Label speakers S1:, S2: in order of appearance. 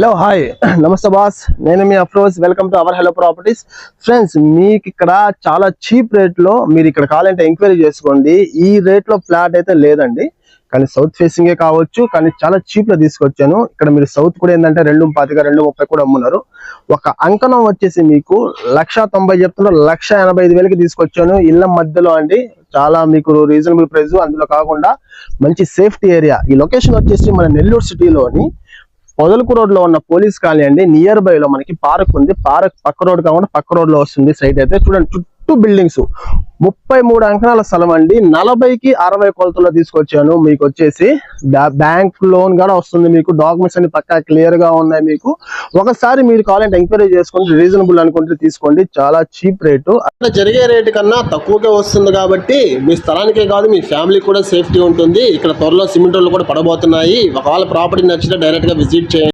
S1: Hello hi నమస్తే boss నేను మీ Afroz. Welcome to our Hello Properties friends మీకు ఇక్కడ చాలా చీప్ రేట్లో మీరు ఇక్కడ కావాలంటే ఎంక్వైరీ చేసుకోండి. ఈ రేట్లో ఫ్లాట్ అయితే లేదండి. కానీ సౌత్ ఫేసింగే కావచ్చు కానీ చాలా చీప్లో తీసుకొచ్చాను. ఇక్కడ మీరు సౌత్ కూడా ఏంటంటే రెండు పాతిక రెండు ముప్పై కూడా అమ్మున్నారు. ఒక అంకణం వచ్చేసి మీకు లక్ష తొంభై చెప్తున్నారు లక్ష ఎనభై ఐదు వేలకి తీసుకొచ్చాను. ఇళ్ళ మధ్యలో అండి చాలా మీకు రీజనబుల్ ప్రైస్ అందులో కాకుండా మంచి సేఫ్టీ ఏరియా ఈ లొకేషన్ వచ్చేసి మన నెల్లూరు సిటీలోని పొదలకు రోడ్లో ఉన్న పోలీస్ కాలనీ అండి. నియర్ బై లో మనకి పార్క్ ఉంది. పార్క్ పక్క రోడ్ కాకుండా పక్క రోడ్లో వస్తుంది. సైట్ అయితే చూడండి చుట్టూ బిల్డింగ్స్ ముప్పై మూడు అంకణాల స్థలం అండి. నలభైకి అరవై కొలతల్లో తీసుకొచ్చాను. మీకు వచ్చేసి బ్యాంక్ లోన్ కూడా వస్తుంది మీకు. డాక్యుమెంట్స్ అన్ని పక్కా క్లియర్గా ఉన్నాయి మీకు. ఒకసారి మీరు కావాలంటే ఎంక్వైరీ చేసుకోండి రీజనబుల్ అనుకుంటే తీసుకోండి. చాలా చీప్ రేటు. అట్లా జరిగే రేటు కన్నా తక్కువగా వస్తుంది కాబట్టి మీ స్థలానికే కాదు మీ ఫ్యామిలీ కూడా సేఫ్టీ ఉంటుంది. ఇక్కడ త్వరలో సిమెంట్ రోడ్లు కూడా పడబోతున్నాయి. ఒకవేళ ప్రాపర్టీ నచ్చితే డైరెక్ట్గా విజిట్ చేయండి.